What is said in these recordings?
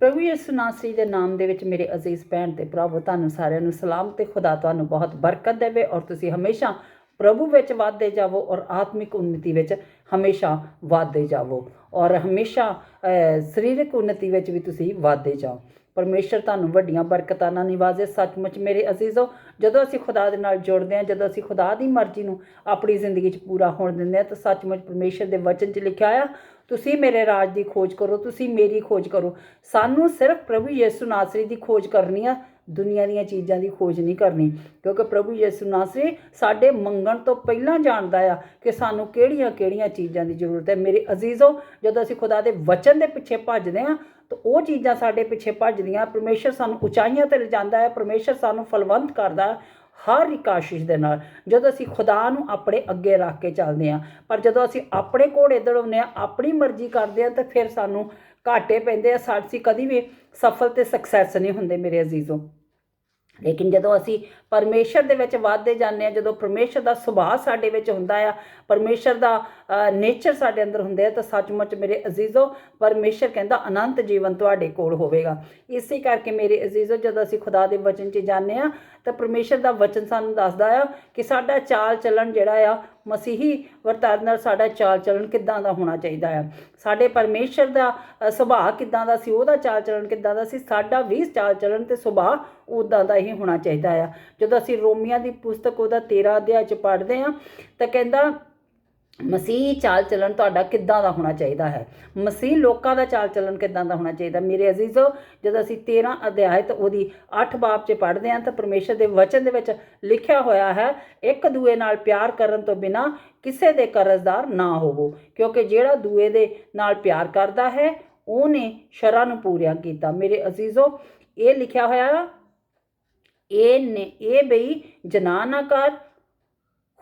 ਪ੍ਰਭੂ ਯਿਸੂ ਨਾਸਰੀ ਦੇ ਨਾਮ ਦੇ ਵਿੱਚ ਮੇਰੇ ਅਜ਼ੀਜ਼ ਭੈਣ ਤੇ ਭਰਾਵੋ, ਤੁਹਾਨੂੰ ਸਾਰਿਆਂ ਨੂੰ ਸਲਾਮ ਤੇ ਖੁਦਾ ਤੁਹਾਨੂੰ ਬਹੁਤ ਬਰਕਤ ਦੇਵੇ ਔਰ ਤੁਸੀਂ ਹਮੇਸ਼ਾ ਪ੍ਰਭੂ ਵਿੱਚ ਵਧਦੇ ਜਾਵੋ ਔਰ ਆਤਮਿਕ ਉન્નਤੀ ਵਿੱਚ ਹਮੇਸ਼ਾ ਵਧਦੇ ਜਾਵੋ ਔਰ ਹਮੇਸ਼ਾ ਸਰੀਰਕ ਉન્નਤੀ ਵਿੱਚ ਵੀ ਤੁਸੀਂ ਵਧਦੇ ਜਾਓ। ਪਰਮੇਸ਼ਰ ਤੁਹਾਨੂੰ ਵੱਡੀਆਂ ਬਰਕਤਾਂ ਨਾਲ ਨਿਵਾਜੇ। ਸੱਚਮੁੱਚ ਮੇਰੇ ਅਜ਼ੀਜ਼ੋ, ਜਦੋਂ ਅਸੀਂ ਖੁਦਾ ਦੇ ਨਾਲ ਜੁੜਦੇ ਹਾਂ, ਜਦੋਂ ਅਸੀਂ ਖੁਦਾ ਦੀ ਮਰਜ਼ੀ ਨੂੰ ਆਪਣੀ ਜ਼ਿੰਦਗੀ 'ਚ ਪੂਰਾ ਹੋਣ ਦਿੰਦੇ ਹਾਂ, ਤਾਂ ਸੱਚਮੁੱਚ ਪਰਮੇਸ਼ਰ ਦੇ ਵਚਨ 'ਚ ਲਿਖਿਆ ਆ, ਤੁਸੀਂ ਮੇਰੇ ਰਾਜ ਦੀ ਖੋਜ ਕਰੋ, ਤੁਸੀਂ ਮੇਰੀ ਖੋਜ ਕਰੋ। ਸਾਨੂੰ ਸਿਰਫ ਪ੍ਰਭੂ ਯਿਸੂ ਨਾਸਰੀ ਦੀ ਖੋਜ ਕਰਨੀ ਆ, ਦੁਨੀਆ ਦੀਆਂ ਚੀਜ਼ਾਂ ਦੀ ਖੋਜ ਨਹੀਂ ਕਰਨੀ। ਕਿਉਂਕਿ ਪ੍ਰਭੂ ਯਿਸੂ ਨਾਸਰੀ ਸਾਡੇ ਮੰਗਣ ਤੋਂ ਪਹਿਲਾਂ ਜਾਣਦਾ ਆ ਕਿ ਸਾਨੂੰ ਕਿਹੜੀਆਂ-ਕਿਹੜੀਆਂ ਚੀਜ਼ਾਂ ਦੀ ਜ਼ਰੂਰਤ ਹੈ। ਮੇਰੇ ਅਜ਼ੀਜ਼ੋ, ਜਦੋਂ ਅਸੀਂ ਖੁਦਾ ਦੇ ਵਚਨ ਦੇ ਪਿੱਛੇ ਭੱਜਦੇ ਹਾਂ ਤਾਂ ਉਹ ਚੀਜ਼ਾਂ ਸਾਡੇ ਪਿੱਛੇ ਭੱਜਦੀਆਂ, ਪਰਮੇਸ਼ਰ ਸਾਨੂੰ ਉਚਾਈਆਂ ਤੇ ਲਿਜਾਂਦਾ ਹੈ, ਪਰਮੇਸ਼ਰ ਸਾਨੂੰ ਫਲਵੰਤ ਕਰਦਾ ਹਰ ਇੱਕ ਆਸ਼ੀਸ਼ ਦੇ ਨਾਲ। ਜਦੋਂ ਅਸੀਂ ਖੁਦਾ ਨੂੰ ਆਪਣੇ ਅੱਗੇ ਰੱਖ ਕੇ ਚੱਲਦੇ ਹਾਂ, ਪਰ ਜਦੋਂ ਅਸੀਂ ਆਪਣੇ ਘੋੜੇ ਦੜਾਉਂਦੇ ਹਾਂ, ਆਪਣੀ ਮਰਜ਼ੀ ਕਰਦੇ ਹਾਂ, ਤਾਂ ਫਿਰ ਸਾਨੂੰ ਘਾਟੇ ਪੈਂਦੇ ਆ। ਸਾਡੀ ਕਦੀ ਵੀ ਸਫਲ ਤੇ ਸਕਸੈਸ ਨਹੀਂ ਹੁੰਦੇ ਮੇਰੇ ਅਜ਼ੀਜ਼ੋ। ਲੇਕਿਨ ਜਦੋਂ ਅਸੀਂ ਪਰਮੇਸ਼ਰ ਦੇ ਵਿੱਚ ਵਾਧਦੇ ਜਾਂਦੇ ਆ, ਜਦੋਂ ਪਰਮੇਸ਼ਰ ਦਾ ਸੁਭਾਅ ਸਾਡੇ ਵਿੱਚ ਹੁੰਦਾ ਆ, ਪਰਮੇਸ਼ਰ ਦਾ ਨੇਚਰ ਸਾਡੇ ਅੰਦਰ ਹੁੰਦੇ ਆ, ਤਾਂ ਸੱਚਮੁੱਚ ਮੇਰੇ ਅਜ਼ੀਜ਼ੋ, ਪਰਮੇਸ਼ਰ ਕਹਿੰਦਾ ਅਨੰਤ ਜੀਵਨ ਤੁਹਾਡੇ ਕੋਲ ਹੋਵੇਗਾ। ਇਸੇ ਕਰਕੇ ਮੇਰੇ ਅਜ਼ੀਜ਼ੋ, ਜਦੋਂ ਅਸੀਂ ਖੁਦਾ ਦੇ ਵਚਨ 'ਚ ਜਾਂਦੇ ਆ, ਤਾਂ ਪਰਮੇਸ਼ਰ ਦਾ ਵਚਨ ਸਾਨੂੰ ਦੱਸਦਾ ਆ ਕਿ ਸਾਡਾ ਚਾਲ ਚੱਲਣ ਜਿਹੜਾ ਆ, ਮਸੀਹੀ ਵਰਤਾਰੇ ਨਾਲ ਸਾਡਾ ਚਾਲ ਚੱਲਣ ਕਿੱਦਾਂ ਦਾ ਹੋਣਾ ਚਾਹੀਦਾ ਆ। ਸਾਡੇ ਪਰਮੇਸ਼ਰ ਦਾ ਸੁਭਾਅ ਕਿੱਦਾਂ ਦਾ ਸੀ, ਉਹਦਾ ਚਾਲ ਚੱਲਣ ਕਿੱਦਾਂ ਦਾ ਸੀ, ਸਾਡਾ ਵੀ ਚਾਲ ਚੱਲਣ ਤੇ ਸੁਭਾਅ ਉਦਾਂ ਦਾ ਹੀ ਹੋਣਾ ਚਾਹੀਦਾ ਆ। ਜਦੋਂ ਅਸੀਂ ਰੋਮੀਆਂ ਦੀ ਪੁਸਤਕ ਉਹਦਾ 13 ਅਧਿਆਇ ਚ ਪੜ੍ਹਦੇ ਆ ਤਾਂ ਕਹਿੰਦਾ ਮਸੀਹ ਚਾਲ ਚੱਲਣ ਤੁਹਾਡਾ ਕਿੱਦਾਂ ਦਾ ਹੋਣਾ ਚਾਹੀਦਾ ਹੈ? ਮਸੀਹ ਲੋਕਾਂ ਦਾ ਚਾਲ ਚੱਲਣ ਕਿੱਦਾਂ ਦਾ ਹੋਣਾ ਚਾਹੀਦਾ? ਮੇਰੇ ਅਜ਼ੀਜ਼ੋ ਜਦੋਂ ਅਸੀਂ 13 ਅਧਿਆਇ ਤੇ ਉਹਦੀ 8 ਬਾਪ 'ਚ ਪੜ੍ਹਦੇ ਹਾਂ ਤਾਂ ਪਰਮੇਸ਼ਰ ਦੇ ਵਚਨ ਦੇ ਵਿੱਚ ਲਿਖਿਆ ਹੋਇਆ ਹੈ ਇੱਕ ਦੂਏ ਨਾਲ ਪਿਆਰ ਕਰਨ ਤੋਂ ਬਿਨਾ ਕਿਸੇ ਦੇ ਕਰਜ਼ਦਾਰ ਨਾ ਹੋਵੋ ਕਿਉਂਕਿ ਜਿਹੜਾ ਦੂਏ ਦੇ ਨਾਲ ਪਿਆਰ ਕਰਦਾ ਹੈ ਉਹਨੇ ਸ਼ਰਾਂ ਨੂੰ ਪੂਰਿਆ ਕੀਤਾ। ਮੇਰੇ ਅਜ਼ੀਜ਼ੋ ਇਹ ਲਿਖਿਆ ਹੋਇਆ ਆ, ਇਹ ਨੇ, ਇਹ ਬਈ ਜਨਾ ਨਾ ਕਰ,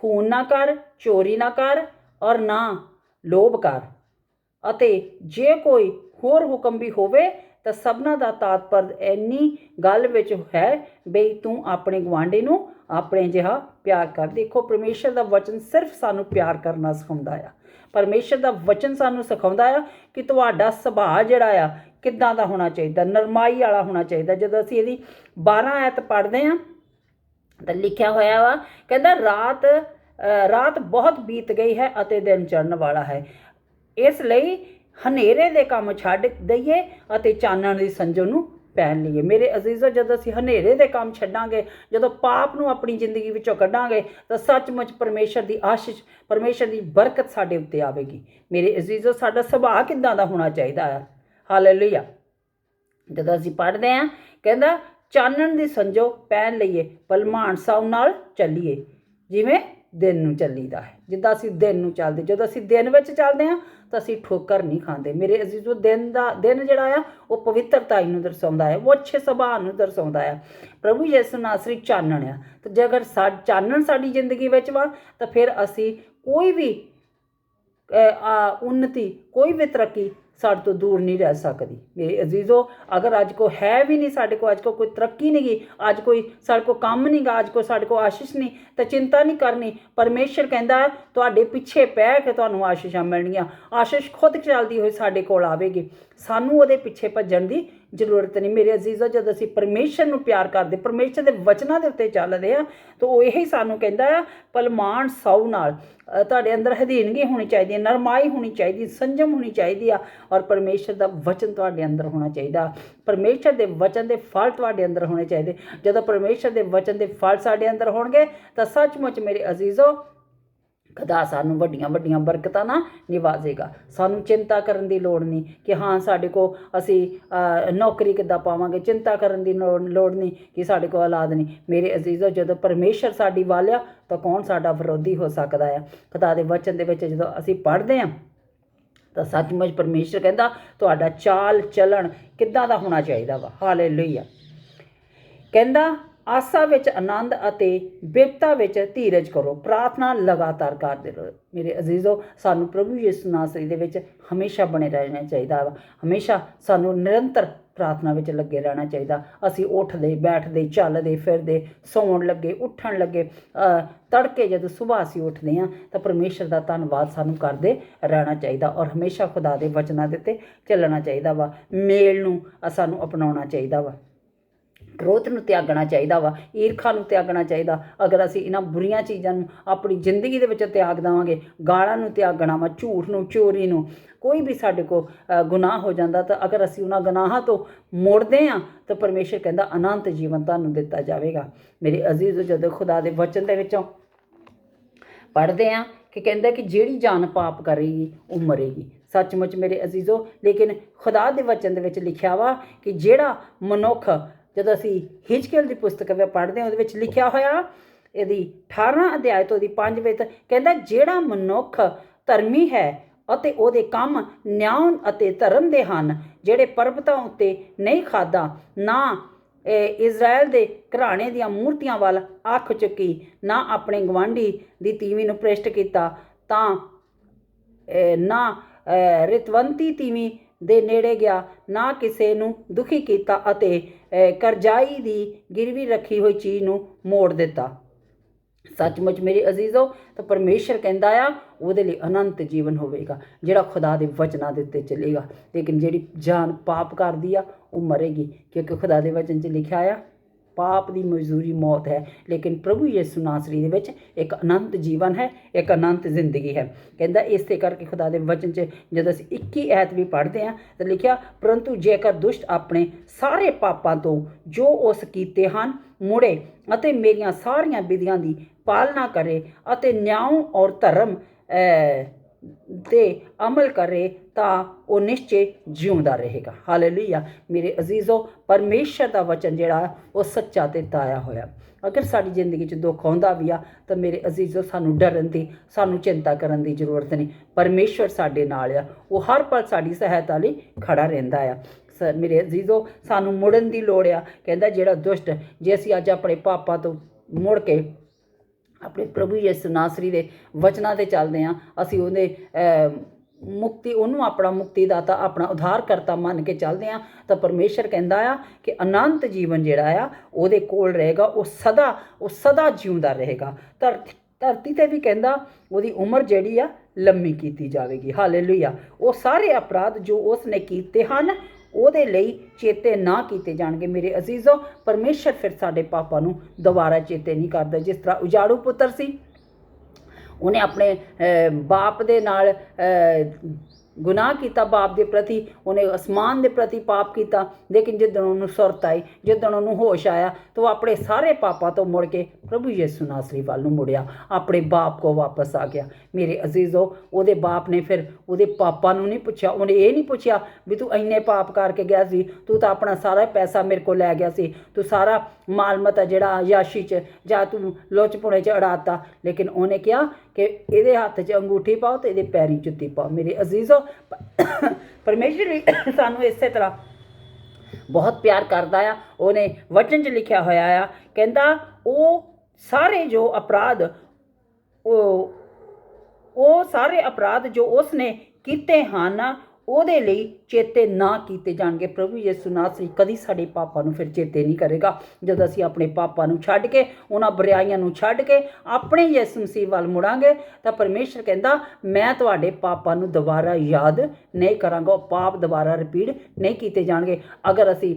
ਖੂਨ ਨਾ ਕਰ, ਚੋਰੀ ਨਾ ਕਰ ਔਰ ਨਾ ਲੋਭ ਕਰ। ਅਤੇ ਜੇ ਕੋਈ ਹੋਰ ਹੁਕਮ ਵੀ ਹੋਵੇ ਤਾਂ ਸਭਨਾ ਦਾ ਤਾਤਪਰ ਇੰਨੀ ਗੱਲ ਵਿੱਚ ਹੈ ਬਈ ਤੂੰ ਆਪਣੇ ਗਵਾਂਢੀ ਨੂੰ ਆਪਣੇ ਜਿਹਾ ਪਿਆਰ ਕਰ। ਦੇਖੋ, ਪਰਮੇਸ਼ਰ ਦਾ ਵਚਨ ਸਿਰਫ ਸਾਨੂੰ ਪਿਆਰ ਕਰਨਾ ਸਿਖਾਉਂਦਾ ਆ। ਪਰਮੇਸ਼ਰ ਦਾ ਵਚਨ ਸਾਨੂੰ ਸਿਖਾਉਂਦਾ ਆ ਕਿ ਤੁਹਾਡਾ ਸੁਭਾਅ ਜਿਹੜਾ ਆ ਕਿੱਦਾਂ ਦਾ ਹੋਣਾ ਚਾਹੀਦਾ? ਨਰਮਾਈ ਵਾਲਾ ਹੋਣਾ ਚਾਹੀਦਾ। ਜਦੋਂ ਅਸੀਂ ਇਹਦੀ 12 ਐਤ ਪੜ੍ਹਦੇ ਆ ਤਾਂ ਲਿਖਿਆ ਹੋਇਆ ਵਾ, ਕਹਿੰਦਾ ਰਾਤ ਰਾਤ ਬਹੁਤ ਬੀਤ ਗਈ ਹੈ ਅਤੇ ਦਿਨ ਚੜ੍ਹਨ ਵਾਲਾ ਹੈ। ਇਸ ਲਈ ਹਨੇਰੇ ਦੇ ਕੰਮ ਛੱਡ ਦਈਏ ਅਤੇ ਚਾਨਣ ਦੀ ਸੰਜੋ ਨੂੰ ਪਹਿਨ ਲਈਏ। ਮੇਰੇ ਅਜ਼ੀਜ਼ੋ, ਜਦੋਂ ਅਸੀਂ ਹਨੇਰੇ ਦੇ ਕੰਮ ਛੱਡਾਂਗੇ, ਜਦੋਂ ਪਾਪ ਨੂੰ ਆਪਣੀ ਜ਼ਿੰਦਗੀ ਵਿੱਚੋਂ ਕੱਢਾਂਗੇ, ਤਾਂ ਸੱਚਮੁੱਚ ਪਰਮੇਸ਼ਰ ਦੀ ਆਸ਼ੀਸ਼, ਪਰਮੇਸ਼ਰ ਦੀ ਬਰਕਤ ਸਾਡੇ ਉੱਤੇ ਆਵੇਗੀ। ਮੇਰੇ ਅਜ਼ੀਜ਼ੋ, ਸਾਡਾ ਸੁਭਾਅ ਕਿੱਦਾਂ ਦਾ ਹੋਣਾ ਚਾਹੀਦਾ ਹੈ ਹਾਲੇਲੂਇਆ ਜਦੋਂ ਅਸੀਂ ਪੜ੍ਹਦੇ ਹਾਂ ਕਹਿੰਦਾ ਚਾਨਣ ਦੀ ਸੰਜੋ ਪਹਿਨ ਲਈਏ ਭਲਮਾਨ ਸਾਉ ਨਾਲ ਚੱਲੀਏ। ਜਿਵੇਂ ਦਿਨ ਨੂੰ ਚੱਲੀਦਾ ਹੈ। ਜਿੱਦਾਂ ਅਸੀਂ ਦਿਨ ਨੂੰ ਚੱਲਦੇ ਜਦੋਂ ਅਸੀਂ ਦਿਨ ਵਿੱਚ ਚੱਲਦੇ ਹਾਂ ਤਾਂ ਅਸੀਂ ਠੋਕਰ ਨਹੀਂ ਖਾਂਦੇ। ਮੇਰੇ ਅਜ਼ੀਜ਼ੋ ਦਿਨ ਦਾ ਦਿਨ ਜਿਹੜਾ ਆ ਉਹ ਪਵਿੱਤਰਤਾ ਨੂੰ ਦਰਸਾਉਂਦਾ ਹੈ ਉਹ ਅੱਛੇ ਸੁਭਾਅ ਨੂੰ ਦਰਸਾਉਂਦਾ ਹੈ। ਪ੍ਰਭੂ ਯਿਸੂ ਨਾਸਰੀ ਚਾਨਣ ਆ। ਤੇ ਜੇ ਅਗਰ ਸਾ ਚਾਨਣ ਸਾਡੀ ਜ਼ਿੰਦਗੀ ਵਿੱਚ ਵਾ ਤਾਂ ਫਿਰ ਅਸੀਂ ਕੋਈ ਵੀ ਅ, ਉન્નਤੀ ਕੋਈ ਵੀ ਤਰੱਕੀ ਸਾਡੇ ਤੋਂ ਦੂਰ ਨਹੀਂ ਰਹਿ ਸਕਦੀ। ਮੇਰੇ ਅਜ਼ੀਜ਼ੋ, ਅਗਰ ਅੱਜ ਕੋ ਹੈ ਵੀ ਨਹੀਂ ਸਾਡੇ ਕੋ ਅੱਜ ਕੋ ਕੋਈ ਤਰੱਕੀ ਨਹੀਂ ਗਈ ਅੱਜ ਕੋਈ ਸਾਡੇ ਕੋ ਕੰਮ ਨਹੀਂ ਗਾ, ਅੱਜ ਕੋ ਸਾਡੇ ਕੋ ਆਸ਼ੀਸ਼ ਨਹੀਂ, ਤਾਂ ਚਿੰਤਾ ਨਹੀਂ ਕਰਨੀ। ਪਰਮੇਸ਼ਰ ਕਹਿੰਦਾ ਤੁਹਾਡੇ ਪਿੱਛੇ ਪੈ ਕੇ ਤੁਹਾਨੂੰ ਆਸ਼ੀਸ਼ਾਂ ਮਿਲਣਗੀਆਂ। ਆਸ਼ੀਸ਼ ਖੁਦ ਚੱਲਦੀ ਹੋਈ ਸਾਡੇ ਕੋਲ ਆਵੇਗੀ। ਸਾਨੂੰ ਉਹਦੇ ਪਿੱਛੇ ਭੱਜਣ ਦੀ ਜ਼ਰੂਰਤ ਨਹੀਂ। ਮੇਰੇ ਅਜ਼ੀਜ਼ੋ ਜਦ ਅਸੀਂ ਪਰਮੇਸ਼ਰ ਨੂੰ ਪਿਆਰ ਕਰਦੇ, ਪਰਮੇਸ਼ਰ ਦੇ ਵਚਨਾਂ ਦੇ ਉੱਤੇ ਚੱਲਦੇ ਆ, ਤਾਂ ਉਹ ਇਹੀ ਸਾਨੂੰ ਕਹਿੰਦਾ ਆ, ਪਲਮਾਨ ਸੌ ਨਾਲ ਤੁਹਾਡੇ ਅੰਦਰ ਹਦੀਨਗੀ ਹੋਣੀ ਚਾਹੀਦੀ ਹੈ, ਨਰਮਾਈ ਹੋਣੀ ਚਾਹੀਦੀ, ਸੰਜਮ ਹੋਣੀ ਚਾਹੀਦੀ ਆ, ਔਰ ਪਰਮੇਸ਼ਰ ਦਾ ਵਚਨ ਤੁਹਾਡੇ ਅੰਦਰ ਹੋਣਾ ਚਾਹੀਦਾ। ਪਰਮੇਸ਼ਰ ਦੇ ਵਚਨ ਦੇ ਫਲ ਤੁਹਾਡੇ ਅੰਦਰ ਹੋਣੇ ਚਾਹੀਦੇ। ਜਦੋਂ ਪਰਮੇਸ਼ਰ ਦੇ ਵਚਨ ਦੇ ਫਲ ਸਾਡੇ ਅੰਦਰ ਹੋਣਗੇ, ਤਾਂ ਸੱਚਮੁੱਚ ਮੇਰੇ ਅਜ਼ੀਜ਼ੋ ਖੁਦਾ ਸਾਨੂੰ ਵੱਡੀਆਂ ਵੱਡੀਆਂ ਬਰਕਤਾਂ ਨਾਲ ਨਿਵਾਜ਼ੇਗਾ। ਸਾਨੂੰ ਚਿੰਤਾ ਕਰਨ ਦੀ ਲੋੜ ਨਹੀਂ ਕਿ ਹਾਂ ਸਾਡੇ ਕੋ ਅਸੀਂ ਨੌਕਰੀ ਕਿੱਦਾਂ ਪਾਵਾਂਗੇ। ਚਿੰਤਾ ਕਰਨ ਦੀ ਲੋੜ ਲੋੜ ਨਹੀਂ ਕਿ ਸਾਡੇ ਕੋ ਔਲਾਦ ਨਹੀਂ। ਮੇਰੇ ਅਜ਼ੀਜ਼ੋ ਜਦੋਂ ਪਰਮੇਸ਼ਰ ਸਾਡੀ ਵਾਲਿਆ ਤਾਂ ਕੌਣ ਸਾਡਾ ਵਿਰੋਧੀ ਹੋ ਸਕਦਾ ਹੈ ਖੁਦਾ ਦੇ ਵਚਨ ਦੇ ਵਿੱਚ ਜਦੋਂ ਅਸੀਂ ਪੜ੍ਹਦੇ ਹਾਂ ਤਾਂ ਸੱਚਮੁੱਚ ਪਰਮੇਸ਼ਰ ਕਹਿੰਦਾ, ਤੁਹਾਡਾ ਚਾਲ ਚੱਲਣ ਕਿੱਦਾਂ ਦਾ ਹੋਣਾ ਚਾਹੀਦਾ ਵਾ? ਹਾਲੇਲੂਇਆ। ਕਹਿੰਦਾ ਆਸਾ ਵਿੱਚ ਆਨੰਦ ਅਤੇ ਬਿਪਤਾ ਵਿੱਚ ਧੀਰਜ ਕਰੋ। ਪ੍ਰਾਰਥਨਾ ਲਗਾਤਾਰ ਕਰਦੇ ਰਹੋ। ਮੇਰੇ ਅਜ਼ੀਜ਼ੋ, ਸਾਨੂੰ ਪ੍ਰਭੂ ਯਿਸੂ ਨਾਸਰੀ ਦੇ ਵਿੱਚ ਹਮੇਸ਼ਾ ਬਣੇ ਰਹਿਣਾ ਚਾਹੀਦਾ ਵਾ। ਹਮੇਸ਼ਾ ਸਾਨੂੰ ਨਿਰੰਤਰ ਪ੍ਰਾਰਥਨਾ ਵਿੱਚ ਲੱਗੇ ਰਹਿਣਾ ਚਾਹੀਦਾ। ਅਸੀਂ ਉੱਠਦੇ, ਬੈਠਦੇ, ਚੱਲਦੇ, ਫਿਰਦੇ, ਸੌਣ ਲੱਗੇ, ਉੱਠਣ ਲੱਗੇ ਤੜਕੇ ਜਦੋਂ ਸਵੇਰ ਅਸੀਂ ਉੱਠਦੇ ਹਾਂ, ਤਾਂ ਪਰਮੇਸ਼ਰ ਦਾ ਧੰਨਵਾਦ ਸਾਨੂੰ ਕਰਦੇ ਰਹਿਣਾ ਚਾਹੀਦਾ ਔਰ ਹਮੇਸ਼ਾ ਖੁਦਾ ਦੇ ਵਚਨਾਂ ਦੇ ਉੱਤੇ ਚੱਲਣਾ ਚਾਹੀਦਾ ਵਾ। ਮੇਲ ਨੂੰ ਸਾਨੂੰ ਅਪਣਾਉਣਾ ਚਾਹੀਦਾ ਵਾ। ਕ੍ਰੋਧ ਨੂੰ ਤਿਆਗਣਾ ਚਾਹੀਦਾ ਵਾ, ਈਰਖਾ ਨੂੰ ਤਿਆਗਣਾ ਚਾਹੀਦਾ। ਅਗਰ ਅਸੀਂ ਇਹਨਾਂ ਬੁਰੀਆਂ ਚੀਜ਼ਾਂ ਨੂੰ ਆਪਣੀ ਜ਼ਿੰਦਗੀ ਦੇ ਵਿੱਚ ਤਿਆਗ ਦੇਵਾਂਗੇ, ਗਾਲਾਂ ਨੂੰ ਤਿਆਗਣਾ ਵਾ, ਝੂਠ ਨੂੰ, ਚੋਰੀ ਨੂੰ, ਕੋਈ ਵੀ ਸਾਡੇ ਕੋ ਗੁਨਾਹ ਹੋ ਜਾਂਦਾ ਤਾਂ ਅਗਰ ਅਸੀਂ ਉਹਨਾਂ ਗੁਨਾਹਾਂ ਤੋਂ ਮੁੜਦੇ ਹਾਂ, ਤਾਂ ਪਰਮੇਸ਼ਰ ਕਹਿੰਦਾ ਅਨੰਤ ਜੀਵਨ ਤੁਹਾਨੂੰ ਦਿੱਤਾ ਜਾਵੇਗਾ। ਮੇਰੇ ਅਜ਼ੀਜ਼, ਜਦੋਂ ਖੁਦਾ ਦੇ ਵਚਨ ਦੇ ਵਿੱਚੋਂ ਪੜ੍ਹਦੇ ਆ ਕਿ ਕਹਿੰਦਾ ਕਿ ਜਿਹੜੀ ਜਾਨ ਪਾਪ ਕਰੇਗੀ, ਉਹ ਮਰੇਗੀ। ਸੱਚਮੁੱਚ ਮੇਰੇ ਅਜ਼ੀਜ਼ੋ, ਲੇਕਿਨ ਖੁਦਾ ਦੇ ਵਚਨ ਦੇ ਵਿੱਚ ਲਿਖਿਆ ਵਾ ਕਿ ਜਿਹੜਾ ਮਨੁੱਖ ਜਦੋਂ ਅਸੀਂ ਹਿਜਕੇਲ ਦੀ ਪੁਸਤਕ ਵਿੱਚ ਪੜ੍ਹਦੇ ਹਾਂ, ਉਹਦੇ ਵਿੱਚ ਲਿਖਿਆ ਹੋਇਆ, ਇਹਦੀ 18 ਅਧਿਆਇ ਤੋਂ ਦੀ 5 ਵਿੱਚ ਕਹਿੰਦਾ, ਜਿਹੜਾ ਮਨੁੱਖ ਧਰਮੀ ਹੈ ਅਤੇ ਉਹਦੇ ਕੰਮ ਨਿਆਂ ਅਤੇ ਧਰਮ ਦੇ ਹਨ, ਜਿਹੜੇ ਪਰਬਤਾਂ ਉੱਤੇ ਨਹੀਂ ਖਾਦਾ ਨਾ, ਇਹ ਇਜ਼ਰਾਈਲ ਦੇ ਘਰਾਣੇ ਦੀਆਂ ਮੂਰਤੀਆਂ ਵੱਲ ਅੱਖ ਚੁੱਕੀ, ਨਾ ਆਪਣੇ ਗਵਾਂਢੀ ਦੀ ਤੀਵੀਂ ਨੂੰ ਪ੍ਰੇਸ਼ਟ ਕੀਤਾ, ਤਾਂ ਨਾ, ਇਹ, ਰਿਤਵੰਤੀ ਤੀਵੀਂ ਦੇ ਨੇੜੇ ਗਿਆ, ਨਾ ਕਿਸੇ ਨੂੰ ਦੁਖੀ ਕੀਤਾ ਅਤੇ ਕਰਜ਼ਾਈ ਦੀ ਗਿਰਵੀ ਰੱਖੀ ਹੋਈ ਚੀਜ਼ ਨੂੰ ਮੋੜ ਦਿੱਤਾ। ਸੱਚਮੁੱਚ ਮੇਰੇ ਅਜ਼ੀਜ਼ੋ, ਤਾਂ ਪਰਮੇਸ਼ਰ ਕਹਿੰਦਾ ਆ, ਉਹਦੇ ਲਈ ਅਨੰਤ ਜੀਵਨ ਹੋਵੇਗਾ, ਜਿਹੜਾ ਖੁਦਾ ਦੇ ਵਚਨਾਂ ਦੇ ਉੱਤੇ ਚੱਲੇਗਾ। ਲੇਕਿਨ ਜਿਹੜੀ ਜਾਨ ਪਾਪ ਕਰਦੀ ਆ, ਉਹ ਮਰੇਗੀ, ਕਿਉਂਕਿ ਖੁਦਾ ਦੇ ਵਚਨ 'ਚ ਲਿਖਿਆ ਆ ਪਾਪ ਦੀ ਮਜ਼ਦੂਰੀ ਮੌਤ ਹੈ। ਲੇਕਿਨ ਪ੍ਰਭੂ ਯਿਸੂ ਨਾਸਰੀ ਦੇ ਵਿੱਚ ਇੱਕ ਅਨੰਤ ਜੀਵਨ ਹੈ, ਇੱਕ ਅਨੰਤ ਜ਼ਿੰਦਗੀ ਹੈ। ਕਹਿੰਦਾ ਇਸੇ ਕਰਕੇ ਖੁਦਾ ਦੇ ਵਚਨ 'ਚ ਜਦੋਂ ਅਸੀਂ 21 ਐਤ ਵੀ ਪੜ੍ਹਦੇ ਹਾਂ, ਤਾਂ ਲਿਖਿਆ, ਪਰੰਤੂ ਜੇਕਰ ਦੁਸ਼ਟ ਆਪਣੇ ਸਾਰੇ ਪਾਪਾਂ ਤੋਂ ਜੋ ਉਸ ਕੀਤੇ ਹਨ, ਮੁੜੇ ਅਤੇ ਮੇਰੀਆਂ ਸਾਰੀਆਂ ਵਿਧੀਆਂ ਦੀ ਪਾਲਣਾ ਕਰੇ ਅਤੇ ਨਿਆਂ ਔਰ ਧਰਮ ਤੇ ਅਮਲ ਕਰੇ ਤਾਂ ਉਹ ਨਿਸ਼ਚੇ ਜਿਉਂਦਾ ਰਹੇਗਾ। ਹਾਲੇਲੂਇਆ ਮੇਰੇ ਅਜ਼ੀਜ਼ੋ, ਪਰਮੇਸ਼ਰ ਦਾ ਵਚਨ ਜਿਹੜਾ, ਉਹ ਸੱਚਾ ਤੇ ਤਾਇਆ ਹੋਇਆ। ਅਗਰ ਸਾਡੀ ਜ਼ਿੰਦਗੀ 'ਚ ਦੁੱਖ ਆਉਂਦਾ ਵੀ ਆ, ਤਾਂ ਮੇਰੇ ਅਜ਼ੀਜ਼ੋ, ਸਾਨੂੰ ਡਰਨ ਦੀ, ਸਾਨੂੰ ਚਿੰਤਾ ਕਰਨ ਦੀ ਜ਼ਰੂਰਤ ਨਹੀਂ। ਪਰਮੇਸ਼ਰ ਸਾਡੇ ਨਾਲ ਆ। ਉਹ ਹਰ ਪਲ ਸਾਡੀ ਸਹਾਇਤਾ ਲਈ ਖੜਾ ਰਹਿੰਦਾ ਆ। ਸ- ਮੇਰੇ ਅਜ਼ੀਜ਼ੋ, ਸਾਨੂੰ ਮੁੜਨ ਦੀ ਲੋੜ ਆ। ਕਹਿੰਦਾ ਜਿਹੜਾ ਦੁਸ਼ਟ, ਜੇ ਅਸੀਂ ਅੱਜ ਆਪਣੇ ਪਾਪਾਂ ਤੋਂ ਮੁੜ ਕੇ ਆਪਣੇ ਪ੍ਰਭੂ ਯਿਸੂ ਨਾਸਰੀ ਦੇ ਵਚਨਾਂ ਤੇ ਚੱਲਦੇ ਹਾਂ। ਅਸੀਂ ਉਹਦੇ ਮੁਕਤੀ, ਉਹਨੂੰ ਆਪਣਾ ਮੁਕਤੀ ਮੁਕਤੀਦਾਤਾ, ਆਪਣਾ ਉਧਾਰਕਰਤਾ ਮੰਨ ਕੇ ਚੱਲਦੇ ਹਾਂ। ਤਾਂ ਪਰਮੇਸ਼ਰ ਕਹਿੰਦਾ ਆ ਕਿ ਅਨੰਤ ਜੀਵਨ ਜਿਹੜਾ ਆ, ਉਹਦੇ ਕੋਲ ਰਹੇਗਾ, ਉਹ ਸਦਾ ਉਹ ਸਦਾ ਜਿਉਂਦਾ ਰਹੇਗਾ। ਧਰਤੀ ਧਰਤੀ ਤੇ ਵੀ ਕਹਿੰਦਾ, ਉਹਦੀ ਉਮਰ ਜਿਹੜੀ ਆ, ਲੰਮੀ ਕੀਤੀ ਜਾਵੇਗੀ। ਹਾਲੇਲੂਇਆ ਉਹ ਸਾਰੇ ਅਪਰਾਧ ਜੋ ਉਸ ਨੇ ਕੀਤੇ ਹਨ ਉਹਦੇ ਲਈ ਚੇਤੇ ਨਾ ਕੀਤੇ ਜਾਣਗੇ ਮੇਰੇ ਅਜ਼ੀਜ਼ੋ। ਪਰਮੇਸ਼ਰ ਫਿਰ ਸਾਡੇ ਪਾਪਾਂ ਨੂੰ ਦੁਬਾਰਾ ਚੇਤੇ ਨਹੀਂ ਕਰਦਾ। ਜਿਸ ਤਰ੍ਹਾਂ ਉਜਾੜੂ ਪੁੱਤਰ ਸੀ, ਉਹਨੇ ਆਪਣੇ ਬਾਪ ਦੇ ਨਾਲ ਗੁਨਾਹ ਕੀਤਾ ਬਾਪ ਦੇ ਪ੍ਰਤੀ, ਉਹਨੇ ਅਸਮਾਨ ਦੇ ਪ੍ਰਤੀ ਪਾਪ ਕੀਤਾ। ਲੇਕਿਨ ਜਦੋਂ ਉਹਨੂੰ ਸੁਰਤ ਆਈ, ਜਦੋਂ ਉਹਨੂੰ ਹੋਸ਼ ਆਇਆ, ਤਾਂ ਉਹ ਆਪਣੇ ਸਾਰੇ ਪਾਪਾਂ ਤੋਂ ਮੁੜ ਕੇ ਪ੍ਰਭੂ ਯਿਸੂ ਨਾਸਰੀ ਵੱਲ ਨੂੰ ਮੁੜਿਆ। ਆਪਣੇ ਬਾਪ ਕੋ ਵਾਪਸ ਆ ਗਿਆ। ਮੇਰੇ ਅਜ਼ੀਜ਼ੋ, ਉਹਦੇ ਬਾਪ ਨੇ ਫਿਰ ਉਹਦੇ ਪਾਪਾਂ ਨੂੰ ਨਹੀਂ ਪੁੱਛਿਆ। ਉਹਨੇ ਇਹ ਨਹੀਂ ਪੁੱਛਿਆ ਵੀ ਤੂੰ ਇੰਨੇ ਪਾਪ ਕਰਕੇ ਗਿਆ ਸੀ। ਤੂੰ ਤਾਂ ਆਪਣਾ ਸਾਰਾ ਪੈਸਾ ਮੇਰੇ ਕੋਲ ਲੈ ਗਿਆ ਸੀ। ਤੂੰ ਸਾਰਾ ਮਾਲ ਮਤਾ ਜਿਹੜਾ ਯਾਸ਼ੀ ਚ ਜਾਂ ਤੂੰ ਲੋਚਪੁਣੇ ਚ ਅੜਾਤਾ। ਲੇਕਿਨ ਉਹਨੇ ਕਿਹਾ ਕਿ ਇਹਦੇ ਹੱਥ 'ਚ ਅੰਗੂਠੀ ਪਾਓ ਤੇ ਇਹਦੇ ਪੈਰੀ ਜੁੱਤੀ ਪਾਓ। ਮੇਰੇ ਅਜ਼ੀਜ਼ੋ ਪਰਮੇਸ਼ਰ ਵੀ ਸਾਨੂੰ ਇਸੇ ਤਰ੍ਹਾਂ ਬਹੁਤ ਪਿਆਰ ਕਰਦਾ ਆ। ਉਹਨੇ ਵਚਨ 'ਚ ਲਿਖਿਆ ਹੋਇਆ ਆ, ਕਹਿੰਦਾ, ਉਹ ਸਾਰੇ ਜੋ ਅਪਰਾਧ, ਉਹ ਉਹ ਸਾਰੇ ਅਪਰਾਧ ਜੋ ਉਸਨੇ ਕੀਤੇ ਹਨ ਉਹਦੇ ਲਈ ਚੇਤੇ ਨਾ ਕੀਤੇ ਜਾਣਗੇ। ਪ੍ਰਭੂ ਯਿਸੂ ਨਾਸਰੀ ਕਦੀ ਸਾਡੇ ਪਾਪਾਂ ਨੂੰ ਫਿਰ ਚੇਤੇ ਨਹੀਂ ਕਰੇਗਾ। ਜਦੋਂ ਅਸੀਂ ਆਪਣੇ ਪਾਪਾਂ ਨੂੰ ਛੱਡ ਕੇ, ਉਹਨਾਂ ਬੁਰਾਈਆਂ ਨੂੰ ਛੱਡ ਕੇ ਆਪਣੇ ਯਿਸੂ ਮਸੀਹ ਵੱਲ ਮੁੜਾਂਗੇ, ਤਾਂ ਪਰਮੇਸ਼ਰ ਕਹਿੰਦਾ, ਮੈਂ ਤੁਹਾਡੇ ਪਾਪਾਂ ਨੂੰ ਦੁਬਾਰਾ ਯਾਦ ਨਹੀਂ ਕਰਾਂਗਾ, ਉਹ ਪਾਪ ਦੁਬਾਰਾ ਰਿਪੀਟ ਨਹੀਂ ਕੀਤੇ ਜਾਣਗੇ। ਅਗਰ ਅਸੀਂ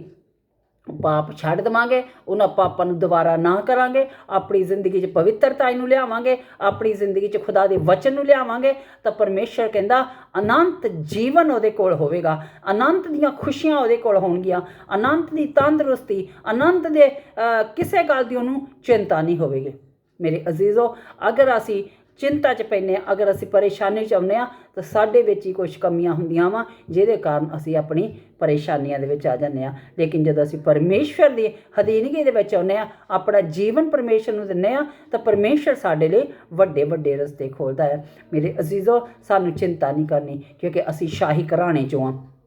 ਪਾਪ ਛੱਡ ਦਵਾਂਗੇ, ਉਹਨਾਂ ਪਾਪਾਂ ਨੂੰ ਦੁਬਾਰਾ ਨਾ ਕਰਾਂਗੇ, ਆਪਣੀ ਜ਼ਿੰਦਗੀ 'ਚ ਪਵਿੱਤਰਤਾ ਨੂੰ ਲਿਆਵਾਂਗੇ, ਆਪਣੀ ਜ਼ਿੰਦਗੀ 'ਚ ਖੁਦਾ ਦੇ ਵਚਨ ਨੂੰ ਲਿਆਵਾਂਗੇ, ਤਾਂ ਪਰਮੇਸ਼ਰ ਕਹਿੰਦਾ, ਅਨੰਤ ਜੀਵਨ ਉਹਦੇ ਕੋਲ ਹੋਵੇਗਾ, ਅਨੰਤ ਦੀਆਂ ਖੁਸ਼ੀਆਂ ਉਹਦੇ ਕੋਲ ਹੋਣਗੀਆਂ, ਅਨੰਤ ਦੀ ਤੰਦਰੁਸਤੀ, ਅਨੰਤ ਦੇ ਕਿਸੇ ਗੱਲ ਦੀ ਉਹਨੂੰ ਚਿੰਤਾ ਨਹੀਂ ਹੋਵੇਗੀ। ਮੇਰੇ ਅਜ਼ੀਜ਼ੋ, ਅਗਰ ਅਸੀਂ ਚਿੰਤਾ 'ਚ ਪੈਂਦੇ ਹਾਂ। ਅਗਰ ਅਸੀਂ ਪਰੇਸ਼ਾਨੀ 'ਚ ਆਉਂਦੇ ਹਾਂ, ਤਾਂ ਸਾਡੇ ਵਿੱਚ ਹੀ ਕੁਝ ਕਮੀਆਂ ਹੁੰਦੀਆਂ ਵਾ, ਜਿਹਦੇ ਕਾਰਨ ਅਸੀਂ ਆਪਣੀ ਪਰੇਸ਼ਾਨੀਆਂ ਦੇ ਵਿੱਚ ਆ ਜਾਂਦੇ ਹਾਂ। ਲੇਕਿਨ ਜਦੋਂ ਅਸੀਂ ਪਰਮੇਸ਼ਵਰ ਦੀ ਹਦੀਨਗੀ ਦੇ ਵਿੱਚ ਆਉਂਦੇ ਹਾਂ, ਆਪਣਾ ਜੀਵਨ ਪਰਮੇਸ਼ਰ ਨੂੰ ਦਿੰਦੇ ਹਾਂ, ਤਾਂ ਪਰਮੇਸ਼ਰ ਸਾਡੇ ਲਈ ਵੱਡੇ ਵੱਡੇ ਰਸਤੇ ਖੋਲਦਾ ਹੈ। ਮੇਰੇ ਅਜ਼ੀਜ਼ੋ, ਸਾਨੂੰ ਚਿੰਤਾ ਨਹੀਂ ਕਰਨੀ, ਕਿਉਂਕਿ ਅਸੀਂ ਸ਼ਾਹੀ ਘਰਾਣੇ 'ਚੋਂ ਹਾਂ।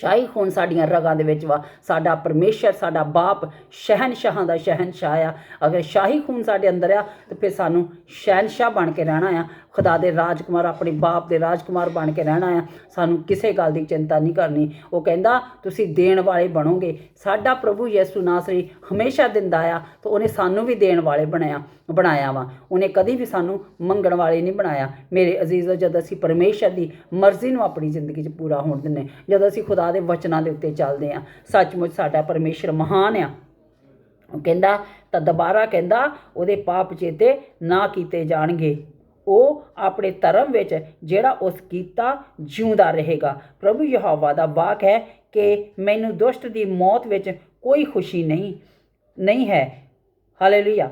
ਸ਼ਾਹੀ ਖੂਨ ਸਾਡੀਆਂ ਰਗਾਂ ਦੇ ਵਿੱਚ ਵਾ। ਸਾਡਾ ਪਰਮੇਸ਼ਰ, ਸਾਡਾ ਬਾਪ ਸ਼ਹਿਨਸ਼ਾਹਾਂ ਦਾ ਸ਼ਹਿਨਸ਼ਾਹ ਆ। ਅਗਰ ਸ਼ਾਹੀ ਖੂਨ ਸਾਡੇ ਅੰਦਰ ਆ, ਤਾਂ ਫਿਰ ਸਾਨੂੰ ਸ਼ਹਿਨਸ਼ਾਹ ਬਣ ਕੇ ਰਹਿਣਾ ਆ। ਖੁਦਾ ਦੇ ਰਾਜਕੁਮਾਰ, ਆਪਣੇ ਬਾਪ ਦੇ ਰਾਜਕੁਮਾਰ ਬਣ ਕੇ ਰਹਿਣਾ ਆ। ਸਾਨੂੰ ਕਿਸੇ ਗੱਲ ਦੀ ਚਿੰਤਾ ਨਹੀਂ ਕਰਨੀ। ਉਹ ਕਹਿੰਦਾ, ਤੁਸੀਂ ਦੇਣ ਵਾਲੇ ਬਣੋਗੇ। ਸਾਡਾ ਪ੍ਰਭੂ ਯਿਸੂ ਨਾਸਰੀ ਹਮੇਸ਼ਾ ਦਿੰਦਾ ਆ ਤੇ ਉਹਨੇ ਸਾਨੂੰ ਵੀ ਦੇਣ ਵਾਲੇ ਬਣਾਇਆ ਬਣਾਇਆ ਵਾ। ਉਹਨੇ ਕਦੀ ਵੀ ਸਾਨੂੰ ਮੰਗਣ ਵਾਲੇ ਨਹੀਂ ਬਣਾਇਆ। ਮੇਰੇ ਅਜ਼ੀਜ਼ੋ, ਜਦ ਅਸੀਂ ਪਰਮੇਸ਼ਰ ਦੀ ਮਰਜ਼ੀ ਨੂੰ ਆਪਣੀ ਜ਼ਿੰਦਗੀ 'ਚ ਪੂਰਾ ਹੋਣ ਦਿੰਨੇ ਜਦੋਂ ਅਸੀਂ ਖੁਦਾ ਦੇ ਵਚਨਾਂ ਦੇ ਉੱਤੇ ਚੱਲਦੇ ਆ ਸੱਚਮੁੱਚ ਸਾਡਾ ਪਰਮੇਸ਼ਰ ਮਹਾਨ ਆ। ਉਹ ਕਹਿੰਦਾ, ਤਾਂ ਦੁਬਾਰਾ ਕਹਿੰਦਾ, ਉਹਦੇ ਪਾਪ ਚੇਤੇ ਨਾ ਕੀਤੇ ਜਾਣਗੇ। ਉਹ ਆਪਣੇ ਧਰਮ ਵਿੱਚ ਜਿਹੜਾ ਉਸ ਕੀਤਾ ਜਿਉਂਦਾ ਰਹੇਗਾ। ਪ੍ਰਭੂ ਯਹੋਵਾ ਦਾ ਵਾਕ ਹੈ ਕਿ ਮੈਨੂੰ ਦੁਸ਼ਟ ਦੀ ਮੌਤ ਵਿੱਚ ਕੋਈ ਖੁਸ਼ੀ ਨਹੀਂ ਨਹੀਂ ਹੈ। ਹਾਲੇਲੂਇਆ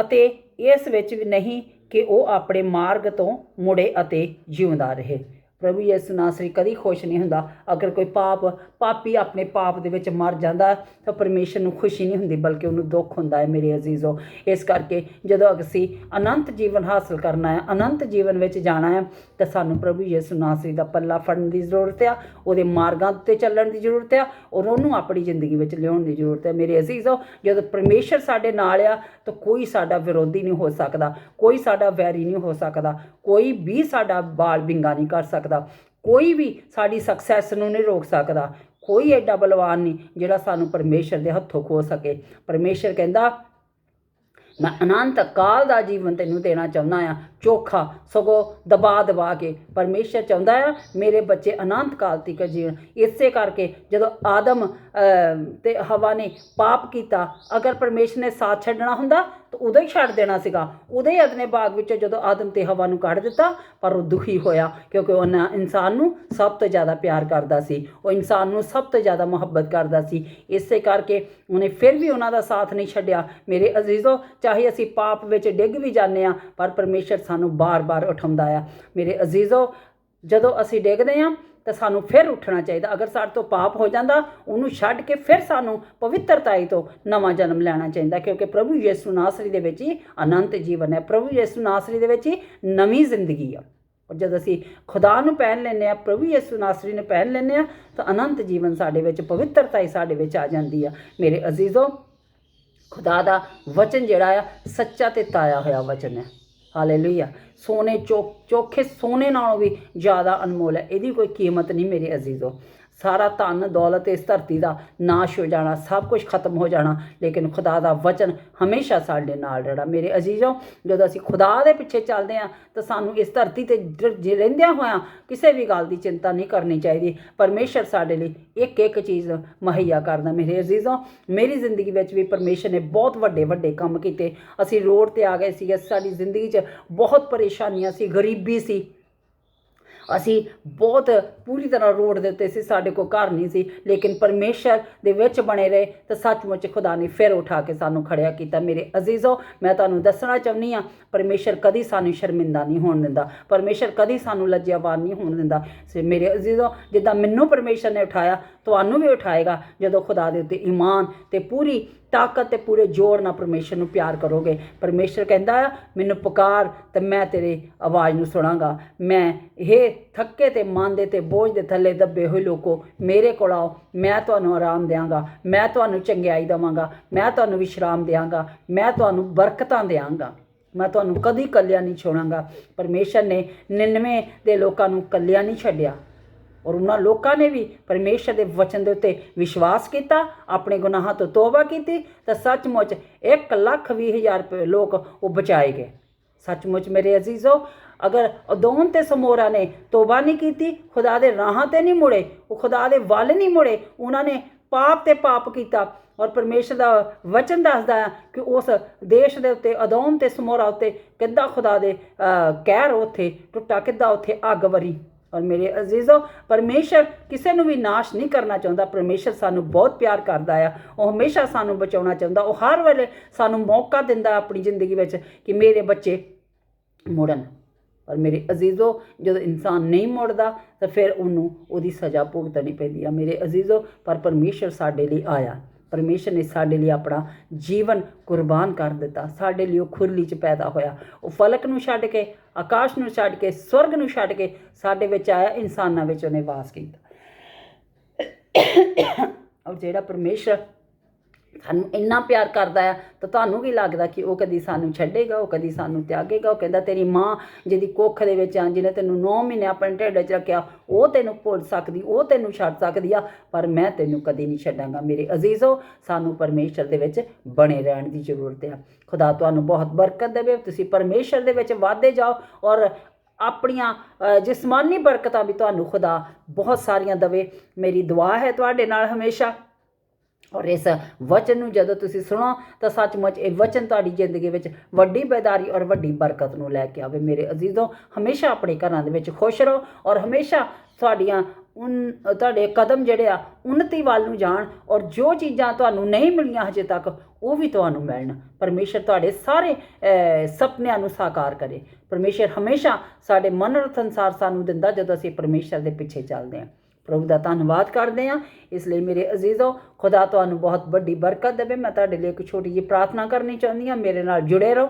ਅਤੇ ਇਸ ਵਿੱਚ ਵੀ ਨਹੀਂ ਕਿ ਉਹ ਆਪਣੇ ਮਾਰਗ ਤੋਂ ਮੁੜੇ ਅਤੇ ਜਿਉਂਦਾ ਰਹੇ। ਪ੍ਰਭੂ ਯਿਸੂ ਨਾਸਰੀ ਕਦੀ ਖੁਸ਼ ਨਹੀਂ ਹੁੰਦਾ। ਅਗਰ ਕੋਈ ਪਾਪ, ਪਾਪੀ ਆਪਣੇ ਪਾਪ ਦੇ ਵਿੱਚ ਮਰ ਜਾਂਦਾ ਤਾਂ ਪਰਮੇਸ਼ਰ ਨੂੰ ਖੁਸ਼ੀ ਨਹੀਂ ਹੁੰਦੀ, ਬਲਕਿ ਉਹਨੂੰ ਦੁੱਖ ਹੁੰਦਾ ਹੈ, ਮੇਰੇ ਅਜ਼ੀਜ਼ੋ। ਇਸ ਕਰਕੇ ਜਦੋਂ ਅਸੀਂ ਅਨੰਤ ਜੀਵਨ ਹਾਸਲ ਕਰਨਾ ਹੈ, ਅਨੰਤ ਜੀਵਨ ਵਿੱਚ ਜਾਣਾ ਹੈ, ਤਾਂ ਸਾਨੂੰ ਪ੍ਰਭੂ ਯਿਸੂ ਨਾਸਰੀ ਦਾ ਪੱਲਾ ਫੜਨ ਦੀ ਜ਼ਰੂਰਤ ਆ, ਉਹਦੇ ਮਾਰਗਾਂ ਉੱਤੇ ਚੱਲਣ ਦੀ ਜ਼ਰੂਰਤ ਆ, ਔਰ ਉਹਨੂੰ ਆਪਣੀ ਜ਼ਿੰਦਗੀ ਵਿੱਚ ਲਿਆਉਣ ਦੀ ਜ਼ਰੂਰਤ ਹੈ ਮੇਰੇ ਅਜ਼ੀਜ਼ੋ, ਜਦੋਂ ਪਰਮੇਸ਼ਰ ਸਾਡੇ ਨਾਲ ਆ, ਤਾਂ ਕੋਈ ਸਾਡਾ ਵਿਰੋਧੀ ਨਹੀਂ ਹੋ ਸਕਦਾ, ਕੋਈ ਸਾਡਾ ਵੈਰੀ ਨਹੀਂ ਹੋ ਸਕਦਾ, ਕੋਈ ਵੀ ਸਾਡਾ ਬਾਲ ਬਿੰਗਾ ਨਹੀਂ ਕਰ ਸਕਦਾ। ਸਕਦਾ। ਕੋਈ ਵੀ ਸਾਡੀ ਸਕਸੈਸ ਨੂੰ ਨਹੀਂ ਰੋਕ ਸਕਦਾ। ਕੋਈ ਐਡਾ ਬਲਵਾਨ ਨਹੀਂ ਜਿਹੜਾ ਸਾਨੂੰ ਪਰਮੇਸ਼ਰ ਦੇ ਹੱਥੋਂ ਖੋ ਸਕੇ। ਪਰਮੇਸ਼ਰ ਕਹਿੰਦਾ, ਮੈਂ ਅਨੰਤ ਕਾਲ ਦਾ ਜੀਵਨ ਤੈਨੂੰ ਦੇਣਾ ਚਾਹੁੰਦਾ ਆ ਚੋਖਾ ਸਗੋਂ ਦਬਾ ਦਬਾ ਕੇ ਪਰਮੇਸ਼ਰ ਚਾਹੁੰਦਾ ਆ ਮੇਰੇ ਬੱਚੇ ਅਨੰਤ ਕਾਲ ਤੱਕ ਜੀਣ ਇਸੇ ਕਰਕੇ ਜਦੋਂ ਆਦਮ ਅਹ, ਤੇ ਹਵਾ ਨੇ ਪਾਪ ਕੀਤਾ ਅਗਰ ਪਰਮੇਸ਼ਰ ਨੇ ਸਾਥ ਛੱਡਣਾ ਹੁੰਦਾ ਤਾਂ ਉਦੋਂ ਹੀ ਛੱਡ ਦੇਣਾ ਸੀਗਾ। ਉਦੋਂ ਹੀ ਅਦਨੇ ਬਾਗ ਵਿੱਚੋਂ ਜਦੋਂ ਆਦਮ ਤੇ ਹਵਾ ਨੂੰ ਕੱਢ ਦਿੱਤਾ ਪਰ ਉਹ ਦੁਖੀ ਹੋਇਆ ਕਿਉਂਕਿ ਉਹਨਾਂ ਇਨਸਾਨ ਨੂੰ ਸਭ ਤੋਂ ਜ਼ਿਆਦਾ ਪਿਆਰ ਕਰਦਾ ਸੀ। ਉਹ ਇਨਸਾਨ ਨੂੰ ਸਭ ਤੋਂ ਜ਼ਿਆਦਾ ਮੁਹੱਬਤ ਕਰਦਾ ਸੀ। ਇਸੇ ਕਰਕੇ ਉਹਨੇ ਫਿਰ ਵੀ ਉਹਨਾਂ ਦਾ ਸਾਥ ਨਹੀਂ ਛੱਡਿਆ। ਮੇਰੇ ਅਜ਼ੀਜ਼ੋ ਚਾਹੇ ਅਸੀਂ ਪਾਪ ਵਿੱਚ ਡਿੱਗ ਵੀ ਜਾਂਦੇ ਆ ਪਰ ਪਰਮੇਸ਼ਰ ਸਾਨੂੰ ਬਾਰ-ਬਾਰ ਉਠਾਉਂਦਾ ਆ। ਮੇਰੇ ਅਜ਼ੀਜ਼ੋ, ਜਦੋਂ ਅਸੀਂ ਡਿੱਗਦੇ ਆ, ਤਾਂ ਸਾਨੂੰ ਫਿਰ ਉੱਠਣਾ ਚਾਹੀਦਾ। ਅਗਰ ਸਾਡੇ ਤੋਂ ਪਾਪ ਹੋ ਜਾਂਦਾ, ਉਹਨੂੰ ਛੱਡ ਕੇ ਫਿਰ ਸਾਨੂੰ ਪਵਿੱਤਰਤਾਈ ਤੋਂ ਨਵਾਂ ਜਨਮ ਲੈਣਾ ਚਾਹੀਦਾ, ਕਿਉਂਕਿ ਪ੍ਰਭੂ ਯਿਸੂ ਨਾਸਰੀ ਦੇ ਵਿੱਚ ਹੀ ਅਨੰਤ ਜੀਵਨ ਹੈ। ਪ੍ਰਭੂ ਯਿਸੂ ਨਾਸਰੀ ਦੇ ਵਿੱਚ ਹੀ ਨਵੀਂ ਜ਼ਿੰਦਗੀ ਆ। ਔਰ ਜਦ ਅਸੀਂ ਖੁਦਾ ਨੂੰ ਪਹਿਨ ਲੈਂਦੇ ਆ, ਪ੍ਰਭੂ ਯਿਸੂ ਨਾਸਰੀ ਨੂੰ ਪਹਿਨ ਲੈਂਦੇ ਆ, ਤਾਂ ਅਨੰਤ ਜੀਵਨ ਸਾਡੇ ਵਿੱਚ ਪਵਿੱਤਰਤਾ ਹੀ ਸਾਡੇ ਵਿੱਚ ਆ ਜਾਂਦੀ ਆ। ਮੇਰੇ ਅਜ਼ੀਜ਼ੋ, ਖੁਦਾ ਦਾ ਵਚਨ ਜਿਹੜਾ ਆ, ਸੱਚਾ ਤੇ ਤਾਇਆ ਹੋਇਆ ਵਚਨ ਹੈ। ਹਾਲੇਲੂਇਆ ਸੋਨੇ ਚੋ, ਚੋਖੇ ਸੋਨੇ ਨਾਲੋਂ ਵੀ ਜ਼ਿਆਦਾ ਅਨਮੋਲ ਹੈ। ਇਹਦੀ ਕੋਈ ਕੀਮਤ ਨਹੀਂ ਮੇਰੇ ਅਜ਼ੀਜ਼ੋ। ਸਾਰਾ ਧਨ ਦੌਲਤ ਇਸ ਧਰਤੀ ਦਾ ਨਾਸ਼ ਹੋ ਜਾਣਾ, ਸਭ ਕੁਝ ਖਤਮ ਹੋ ਜਾਣਾ। ਲੇਕਿਨ ਖੁਦਾ ਦਾ ਵਚਨ ਹਮੇਸ਼ਾ ਸਾਡੇ ਨਾਲ ਰਹਿਣਾ। ਮੇਰੇ ਅਜ਼ੀਜ਼ੋ, ਜਦੋਂ ਅਸੀਂ ਖੁਦਾ ਦੇ ਪਿੱਛੇ ਚੱਲਦੇ ਹਾਂ, ਤਾਂ ਸਾਨੂੰ ਇਸ ਧਰਤੀ ਤੇ ਜੇ, ਰਹਿੰਦਿਆਂ ਹੋਇਆਂ ਕਿਸੇ ਵੀ ਗੱਲ ਦੀ ਚਿੰਤਾ ਨਹੀਂ ਕਰਨੀ ਚਾਹੀਦੀ। ਪਰਮੇਸ਼ਰ ਸਾਡੇ ਲਈ ਇੱਕ ਇੱਕ ਚੀਜ਼ ਮੁਹੱਈਆ ਕਰਦਾ। ਮੇਰੇ ਅਜ਼ੀਜ਼ੋ, ਮੇਰੀ ਜ਼ਿੰਦਗੀ ਵਿੱਚ ਵੀ ਪਰਮੇਸ਼ਰ ਨੇ ਬਹੁਤ ਵੱਡੇ ਵੱਡੇ ਕੰਮ ਕੀਤੇ। ਅਸੀਂ ਰੋਡ ਤੇ ਆ ਗਏ ਸੀ ਸਾਡੀ ਜ਼ਿੰਦਗੀ 'ਚ ਬਹੁਤ ਪਰੇਸ਼ਾਨੀਆਂ ਸੀ, ਗਰੀਬੀ ਸੀ। ਅਸੀਂ ਬਹੁਤ ਪੂਰੀ ਤਰ੍ਹਾਂ ਰੋਡ ਦੇ ਉੱਤੇ ਸੀ, ਸਾਡੇ ਕੋਲ ਘਰ ਨਹੀਂ ਸੀ, ਲੇਕਿਨ ਪਰਮੇਸ਼ਰ ਦੇ ਵਿੱਚ ਬਣੇ ਰਹੇ ਤਾਂ ਸੱਚਮੁੱਚ ਖੁਦਾ ਨੇ ਫਿਰ ਉਠਾ ਕੇ ਸਾਨੂੰ ਖੜਿਆ ਕੀਤਾ। ਮੇਰੇ ਅਜ਼ੀਜ਼ੋ, ਮੈਂ ਤੁਹਾਨੂੰ ਦੱਸਣਾ ਚਾਹੁੰਦੀ ਆ ਪਰਮੇਸ਼ਰ ਕਦੀ ਸਾਨੂੰ ਸ਼ਰਮਿੰਦਾ ਨਹੀਂ ਹੋਣ ਦਿੰਦਾ, ਪਰਮੇਸ਼ਰ ਕਦੀ ਸਾਨੂੰ ਲੱਜਿਆਵਾਨ ਨਹੀਂ ਹੋਣ ਦਿੰਦਾ। ਸੇ ਮੇਰੇ ਅਜ਼ੀਜ਼ੋ, ਜਿੱਦਾਂ ਮੈਨੂੰ ਪਰਮੇਸ਼ਰ ਨੇ ਉਠਾਇਆ ਤੁਹਾਨੂੰ ਵੀ ਉਠਾਏਗਾ ਜਦੋਂ ਖੁਦਾ ਦੇ ਉੱਤੇ ਈਮਾਨ ਤੇ ਪੂਰੀ ਤਾਕਤ ਤੇ ਪੂਰੇ ਜ਼ੋਰ ਨਾਲ ਪਰਮੇਸ਼ਰ ਨੂੰ ਪਿਆਰ ਕਰੋਗੇ। ਪਰਮੇਸ਼ਰ ਕਹਿੰਦਾ ਆ, ਮੈਨੂੰ ਪੁਕਾਰ ਤੇ ਮੈਂ ਤੇਰੀ ਆਵਾਜ਼ ਨੂੰ ਸੁਣਾਂਗਾ। ਮੈਂ ਇਹ ਥੱਕੇ ਤੇ ਮੰਦੇ ਤੇ ਬੋਝ ਦੇ ਥੱਲੇ ਦੱਬੇ ਹੋਏ ਲੋਕੋ ਮੇਰੇ ਕੋਲ ਆਓ। ਮੈਂ ਤੁਹਾਨੂੰ ਆਰਾਮ ਦੇਵਾਂਗਾ ਮੈਂ ਤੁਹਾਨੂੰ ਚੰਗਿਆਈ ਦੇਵਾਂਗਾ। ਮੈਂ ਤੁਹਾਨੂੰ ਵਿਸ਼ਰਾਮ ਦੇਵਾਂਗਾ ਮੈਂ ਤੁਹਾਨੂੰ ਬਰਕਤਾਂ ਦੇਵਾਂਗਾ ਮੈਂ ਤੁਹਾਨੂੰ ਕਦੀ ਕੱਲਿਆ ਨਹੀਂ ਛੋੜਾਂਗਾ। ਪਰਮੇਸ਼ਰ ਨੇ 99 ਦੇ ਲੋਕਾਂ ਨੂੰ ਕੱਲਿਆ ਨਹੀਂ ਛੱਡਿਆ। ਔਰ ਉਹਨਾਂ ਲੋਕਾਂ ਨੇ ਵੀ ਪਰਮੇਸ਼ਰ ਦੇ ਵਚਨ ਦੇ ਉੱਤੇ ਵਿਸ਼ਵਾਸ ਕੀਤਾ, ਆਪਣੇ ਗੁਨਾਹਾਂ ਤੋਂ ਤੋਬਾ ਕੀਤੀ, ਤਾਂ ਸੱਚਮੁੱਚ 1 ਲੱਖ ਵੀਹ ਹਜ਼ਾਰ ਲੋਕ ਉਹ ਬਚਾਏ ਗਏ। ਸੱਚਮੁੱਚ ਮੇਰੇ ਅਜ਼ੀਜ਼ੋ, ਅਗਰ ਅਦੋਨ ਤੇ ਸਮੋਰਾ ਨੇ ਤੋਬਾ ਨਹੀਂ ਕੀਤੀ, ਖੁਦਾ ਦੇ ਰਾਹਾਂ ਤੇ ਨਹੀਂ ਮੁੜੇ, ਉਹ ਖੁਦਾ ਦੇ ਵੱਲ ਨਹੀਂ ਮੁੜੇ, ਉਹਨਾਂ ਨੇ ਪਾਪ ਤੇ ਪਾਪ ਕੀਤਾ ਔਰ ਪਰਮੇਸ਼ਰ ਦਾ ਵਚਨ ਦੱਸਦਾ ਹੈ ਕਿ ਉਸ ਦੇਸ਼ ਦੇ ਉੱਤੇ ਅਦੋਮ ਤੇ ਸਮੋਰਾ ਉੱਤੇ ਕਿੱਦਾਂ ਖੁਦਾ ਦੇ ਕਹਿਰ ਉੱਥੇ ਟੁੱਟਾ, ਕਿੱਦਾਂ ਉੱਥੇ ਅੱਗ ਵਰੀ। ਔਰ ਮੇਰੇ ਅਜ਼ੀਜ਼ੋ, ਪਰਮੇਸ਼ਰ ਕਿਸੇ ਨੂੰ ਵੀ ਨਾਸ਼ ਨਹੀਂ ਕਰਨਾ ਚਾਹੁੰਦਾ, ਪਰਮੇਸ਼ਰ ਸਾਨੂੰ ਬਹੁਤ ਪਿਆਰ ਕਰਦਾ ਆ। ਉਹ ਹਮੇਸ਼ਾ ਸਾਨੂੰ ਬਚਾਉਣਾ ਚਾਹੁੰਦਾ, ਉਹ ਹਰ ਵੇਲੇ ਸਾਨੂੰ ਮੌਕਾ ਦਿੰਦਾ ਆਪਣੀ ਜ਼ਿੰਦਗੀ ਵਿੱਚ ਕਿ ਮੇਰੇ ਬੱਚੇ ਮੁੜਨ। ਪਰ ਮੇਰੇ ਅਜ਼ੀਜ਼ੋ, ਜਦੋਂ ਇਨਸਾਨ ਨਹੀਂ ਮੁੜਦਾ, ਤਾਂ ਫਿਰ ਉਹਨੂੰ ਉਹਦੀ ਸਜ਼ਾ ਭੁਗਤਣੀ ਪੈਂਦੀ ਆ। ਮੇਰੇ ਅਜ਼ੀਜ਼ੋ, ਪਰ ਪਰਮੇਸ਼ਰ ਸਾਡੇ ਲਈ ਆਇਆ। ਪਰਮੇਸ਼ਰ ਨੇ ਸਾਡੇ ਲਈ ਆਪਣਾ ਜੀਵਨ ਕੁਰਬਾਨ ਕਰ ਦਿੱਤਾ। ਸਾਡੇ ਲਈ ਉਹ ਖੁਰਲੀ 'ਚ ਪੈਦਾ ਹੋਇਆ। ਉਹ ਫਲਕ ਨੂੰ ਛੱਡ ਕੇ, ਆਕਾਸ਼ ਨੂੰ ਛੱਡ ਕੇ, ਸਵਰਗ ਨੂੰ ਛੱਡ ਕੇ ਸਾਡੇ ਵਿੱਚ ਆਇਆ, ਇਨਸਾਨਾਂ ਵਿੱਚ ਉਹਨੇ ਵਾਸ ਕੀਤਾ। ਔਰ ਜਿਹੜਾ ਪਰਮੇਸ਼ਰ ਸਾਨੂੰ ਇੰਨਾ ਪਿਆਰ ਕਰਦਾ ਆ, ਤਾਂ ਤੁਹਾਨੂੰ ਕੀ ਲੱਗਦਾ ਕਿ ਉਹ ਕਦੀ ਸਾਨੂੰ ਛੱਡੇਗਾ, ਉਹ ਕਦੀ ਸਾਨੂੰ ਤਿਆਗੇਗਾ? ਉਹ ਕਹਿੰਦਾ, ਤੇਰੀ ਮਾਂ ਜਿਹਦੀ ਕੁੱਖ ਦੇ ਵਿੱਚ ਆਂ, ਜਿਹਨੇ ਤੈਨੂੰ 9 ਮਹੀਨੇ ਆਪਣੇ ਢਿੱਡ 'ਚ ਰੱਖਿਆ, ਉਹ ਤੈਨੂੰ ਭੁੱਲ ਸਕਦੀ, ਉਹ ਤੈਨੂੰ ਛੱਡ ਸਕਦੀ ਆ, ਪਰ ਮੈਂ ਤੈਨੂੰ ਕਦੀ ਨਹੀਂ ਛੱਡਾਂਗਾ। ਮੇਰੇ ਅਜ਼ੀਜ਼ੋ, ਸਾਨੂੰ ਪਰਮੇਸ਼ਰ ਦੇ ਵਿੱਚ ਬਣੇ ਰਹਿਣ ਦੀ ਜ਼ਰੂਰਤ ਆ। ਖੁਦਾ ਤੁਹਾਨੂੰ ਬਹੁਤ ਬਰਕਤ ਦੇਵੇ, ਤੁਸੀਂ ਪਰਮੇਸ਼ਰ ਦੇ ਵਿੱਚ ਵਾਧੇ ਜਾਓ ਔਰ ਆਪਣੀਆਂ ਜਿਸਮਾਨੀ ਬਰਕਤਾਂ ਵੀ ਤੁਹਾਨੂੰ ਖੁਦਾ ਬਹੁਤ ਸਾਰੀਆਂ ਦੇਵੇ। ਮੇਰੀ ਦੁਆ ਹੈ ਤੁਹਾਡੇ ਨਾਲ ਹਮੇਸ਼ਾ। ਔਰ ਇਸ ਵਚਨ ਨੂੰ ਜਦੋਂ ਤੁਸੀਂ ਸੁਣੋ ਤਾਂ ਸੱਚਮੁੱਚ ਇਹ ਵਚਨ ਤੁਹਾਡੀ ਜ਼ਿੰਦਗੀ ਵਿੱਚ ਵੱਡੀ ਬੇਦਾਰੀ ਔਰ ਵੱਡੀ ਬਰਕਤ ਨੂੰ ਲੈ ਕੇ ਆਵੇ। ਮੇਰੇ ਅਜ਼ੀਜ਼ੋ ਹਮੇਸ਼ਾ ਆਪਣੇ ਘਰਾਂ ਦੇ ਵਿੱਚ ਖੁਸ਼ ਰਹੋ ਔਰ ਹਮੇਸ਼ਾ ਤੁਹਾਡੀਆਂ ਉਨ ਤੁਹਾਡੇ ਕਦਮ ਜਿਹੜੇ ਆ ਉન્નਤੀ ਵੱਲ ਨੂੰ ਜਾਣ ਔਰ ਜੋ ਚੀਜ਼ਾਂ ਤੁਹਾਨੂੰ ਨਹੀਂ ਮਿਲੀਆਂ ਹਜੇ ਤੱਕ ਉਹ ਵੀ ਤੁਹਾਨੂੰ ਮਿਲਣ। ਪਰਮੇਸ਼ਰ ਤੁਹਾਡੇ ਸਾਰੇ ਅਹ, ਸੁਪਨਿਆਂ ਨੂੰ ਸਾਕਾਰ ਕਰੇ। ਪਰਮੇਸ਼ਰ ਹਮੇਸ਼ਾ ਸਾਡੇ ਮਨੋਰਥ ਸੰਸਾਰ ਸਾਨੂੰ ਦਿੰਦਾ ਜਦੋਂ ਅਸੀਂ ਪਰਮੇਸ਼ਰ ਦੇ ਪਿੱਛੇ ਚੱਲਦੇ ਹਾਂ। ਪ੍ਰਭੂ ਦਾ ਧੰਨਵਾਦ ਕਰਦੇ ਹਾਂ। ਇਸ ਲਈ ਮੇਰੇ ਅਜ਼ੀਜ਼ੋ, ਖੁਦਾ ਤੁਹਾਨੂੰ ਬਹੁਤ ਵੱਡੀ ਬਰਕਤ ਦੇਵੇ। ਮੈਂ ਤੁਹਾਡੇ ਲਈ ਇੱਕ ਛੋਟੀ ਜਿਹੀ ਪ੍ਰਾਰਥਨਾ ਕਰਨੀ ਚਾਹੁੰਦੀ ਹਾਂ। ਮੇਰੇ ਨਾਲ ਜੁੜੇ ਰਹੋ।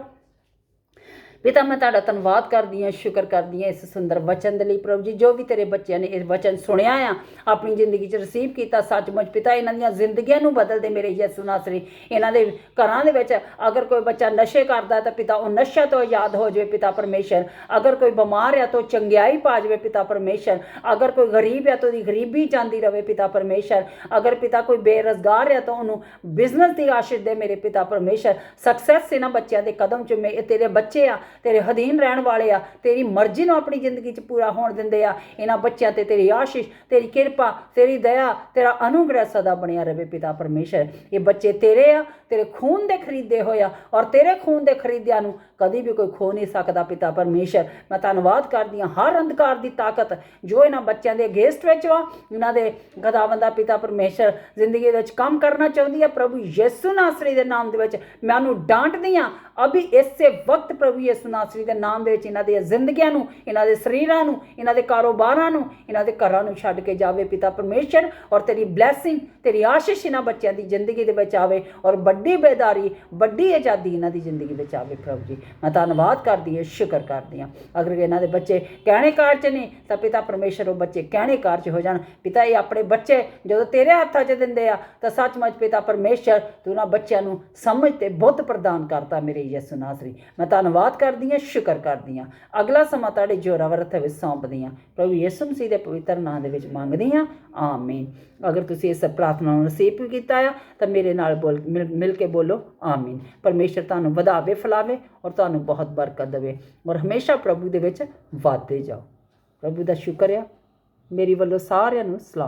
ਪਿਤਾ ਮੈਂ ਤੁਹਾਡਾ ਧੰਨਵਾਦ ਕਰਦੀ ਹਾਂ, ਸ਼ੁਕਰ ਕਰਦੀ ਹਾਂ ਇਸ ਸੁੰਦਰ ਵਚਨ ਦੇ ਲਈ ਪ੍ਰਭੂ ਜੀ, ਜੋ ਵੀ ਤੇਰੇ ਬੱਚਿਆਂ ਨੇ ਇਹ ਵਚਨ ਸੁਣਿਆ ਆ, ਆਪਣੀ ਜ਼ਿੰਦਗੀ 'ਚ ਰਿਸੀਵ ਕੀਤਾ, ਸੱਚਮੁੱਚ ਪਿਤਾ, ਇਹਨਾਂ ਦੀਆਂ ਜ਼ਿੰਦਗੀਆਂ ਨੂੰ ਬਦਲ ਦੇ ਮੇਰੇ ਯਿਸੂ ਨਾਸਰੀ। ਇਹਨਾਂ ਦੇ ਘਰਾਂ ਦੇ ਵਿੱਚ ਅਗਰ ਕੋਈ ਬੱਚਾ ਨਸ਼ੇ ਕਰਦਾ ਤਾਂ ਪਿਤਾ, ਉਹ ਨਸ਼ਾ ਤੋਂ ਆਜ਼ਾਦ ਹੋ ਜਾਵੇ ਪਿਤਾ ਪਰਮੇਸ਼ਰ। ਅਗਰ ਕੋਈ ਬਿਮਾਰ ਆ ਤਾਂ ਉਹ ਚੰਗਿਆਈ ਪਾ ਜਾਵੇ ਪਿਤਾ ਪਰਮੇਸ਼ਰ। ਅਗਰ ਕੋਈ ਗਰੀਬ ਆ ਤਾਂ ਉਹਦੀ ਗਰੀਬੀ ਜਾਂਦੀ ਰਵੇ ਪਿਤਾ ਪਰਮੇਸ਼ਰ। ਅਗਰ ਪਿਤਾ ਕੋਈ ਬੇਰੁਜ਼ਗਾਰ ਆ ਤਾਂ ਉਹਨੂੰ ਬਿਜ਼ਨਸ ਦੀ ਆਸ਼ੀਸ਼ ਦੇ ਮੇਰੇ ਪਿਤਾ ਪਰਮੇਸ਼ਰ। ਸਕਸੈਸ ਇਹਨਾਂ ਬੱਚਿਆਂ ਦੇ ਕਦਮ 'ਚ ਮੇ ਤੇਰੇ ਬੱਚੇ ਆ ਤੇਰੇ ਅਧੀਨ ਰਹਿਣ ਵਾਲੇ ਆ, ਤੇਰੀ ਮਰਜ਼ੀ ਨੂੰ ਆਪਣੀ ਜ਼ਿੰਦਗੀ 'ਚ ਪੂਰਾ ਹੋਣ ਦਿੰਦੇ ਆ। ਇਹਨਾਂ ਬੱਚਿਆਂ ਤੇ ਤੇਰੀ ਆਸ਼ੀਸ਼, ਤੇਰੀ ਕਿਰਪਾ, ਤੇਰੀ ਦਇਆ, ਤੇਰਾ ਅਨੁਗ੍ਰਹਿ ਸਦਾ ਬਣਿਆ ਰਵੇ ਪਿਤਾ ਪਰਮੇਸ਼ਰ। ਇਹ ਬੱਚੇ ਤੇਰੇ ਆ, ਤੇਰੇ ਖੂਨ ਦੇ ਖਰੀਦੇ ਹੋਇਆ ਔਰ ਤੇਰੇ ਖੂਨ ਦੇ ਖਰੀਦਿਆਂ ਨੂੰ ਕਦੀ ਵੀ ਕੋਈ ਖੋ ਨਹੀਂ ਸਕਦਾ ਪਿਤਾ ਪਰਮੇਸ਼ਰ। ਮੈਂ ਧੰਨਵਾਦ ਕਰਦੀ ਹਾਂ ਹਰ ਅੰਧਕਾਰ ਦੀ ਤਾਕਤ ਜੋ ਇਹਨਾਂ ਬੱਚਿਆਂ ਦੇ ਅਗੇਂਸਟ ਵਿੱਚ ਵਾ, ਇਹਨਾਂ ਦੇ ਗਦਾਵੰਦਾ ਪਿਤਾ ਪਰਮੇਸ਼ਰ ਜ਼ਿੰਦਗੀ ਵਿੱਚ ਕੰਮ ਕਰਨਾ ਚਾਹੁੰਦੀ ਹੈ। ਪ੍ਰਭੂ ਯਿਸੂ ਨਾਸਰੀ ਦੇ ਨਾਮ ਦੇ ਵਿੱਚ ਮੈਂ ਉਹਨੂੰ ਡਾਂਟਦੀ ਹਾਂ। ਅਭੀ ਇਸੇ ਵਕਤ ਪ੍ਰਭੂ ਯਿਸੂ ਨਾਸਰੀ ਦੇ ਨਾਮ ਦੇ ਵਿੱਚ ਇਹਨਾਂ ਦੀਆਂ ਜ਼ਿੰਦਗੀਆਂ ਨੂੰ, ਇਹਨਾਂ ਦੇ ਸਰੀਰਾਂ ਨੂੰ, ਇਹਨਾਂ ਦੇ ਕਾਰੋਬਾਰਾਂ ਨੂੰ, ਇਹਨਾਂ ਦੇ ਘਰਾਂ ਨੂੰ ਛੱਡ ਕੇ ਜਾਵੇ ਪਿਤਾ ਪਰਮੇਸ਼ਰ ਔਰ ਤੇਰੀ ਬਲੇਸਿੰਗ, ਤੇਰੀ ਆਸ਼ੀਸ਼ ਇਹਨਾਂ ਬੱਚਿਆਂ ਦੀ ਜ਼ਿੰਦਗੀ ਦੇ ਵਿੱਚ ਆਵੇ ਔਰ ਵੱਡੀ ਬੇਦਾਰੀ, ਵੱਡੀ ਆਜ਼ਾਦੀ ਇਹਨਾਂ ਦੀ ਜ਼ਿੰਦਗੀ ਵਿੱਚ ਆਵੇ ਪ੍ਰਭੂ ਜੀ। ਮੈਂ ਧੰਨਵਾਦ ਕਰਦੀ ਹਾਂ, ਸ਼ੁਕਰ ਕਰਦੀ ਹਾਂ। ਅਗਰ ਇਹਨਾਂ ਦੇ ਬੱਚੇ ਕਹਿਣੇ ਕਾਰ ਚ ਨਹੀਂ ਤਾਂ ਪਿਤਾ ਪਰਮੇਸ਼ਰ ਉਹ ਬੱਚੇ ਕਹਿਣੇ ਕਾਰ ਚ ਹੋ ਜਾਣ। ਪਿਤਾ, ਇਹ ਆਪਣੇ ਬੱਚੇ ਜਦੋਂ ਤੇਰੇ ਹੱਥਾਂ 'ਚ ਦਿੰਦੇ ਆ, ਤਾਂ ਸੱਚਮੁੱਚ ਪਿਤਾ ਪਰਮੇਸ਼ਰ ਤੂੰ ਉਹਨਾਂ ਬੱਚਿਆਂ ਨੂੰ ਸਮਝ ਤੇ ਬੁੱਧ ਪ੍ਰਦਾਨ ਕਰਤਾ ਮੇਰੇ ਯਿਸੂ ਨਾਸਰੀ। ਮੈਂ ਧੰਨਵਾਦ ਕਰਦੀ ਹਾਂ, ਸ਼ੁਕਰ ਕਰਦੀ ਹਾਂ। ਅਗਲਾ ਸਮਾਂ ਤੁਹਾਡੇ ਜੋਰਾਵਰ ਹੱਥ ਵਿੱਚ ਸੌਂਪਦੀ ਹਾਂ। ਪ੍ਰਭੂ ਯਿਸੂ ਮਸੀਹ ਦੇ ਪਵਿੱਤਰ ਨਾਮ ਦੇ ਵਿੱਚ ਮੰਗਦੀ ਹਾਂ। ਆਮੀਨ। ਅਗਰ ਤੁਸੀਂ ਇਸ ਪ੍ਰਾਰਥਨਾ ਨੂੰ ਰਿਸੀਵ ਕੀਤਾ ਆ, ਤਾਂ ਮੇਰੇ ਨਾਲ ਬੋਲ, ਮਿਲ ਮਿਲ ਕੇ ਬੋਲੋ, ਆਮੀਨ। ਪਰਮੇਸ਼ਰ ਤੁਹਾਨੂੰ ਵਧਾਵੇ, ਫਲਾਵੇ ਔਰ ਤੁਹਾਨੂੰ ਬਹੁਤ ਬਰਕਤ ਦੇਵੇ। ਔਰ ਹਮੇਸ਼ਾ ਪ੍ਰਭੂ ਦੇ ਵਿੱਚ ਵਾਧੇ ਜਾਓ। ਪ੍ਰਭੂ ਦਾ ਸ਼ੁਕਰ ਆ ਮੇਰੀ ਵੱਲੋਂ ਸਾਰਿਆਂ ਨੂੰ ਸਲਾਮ।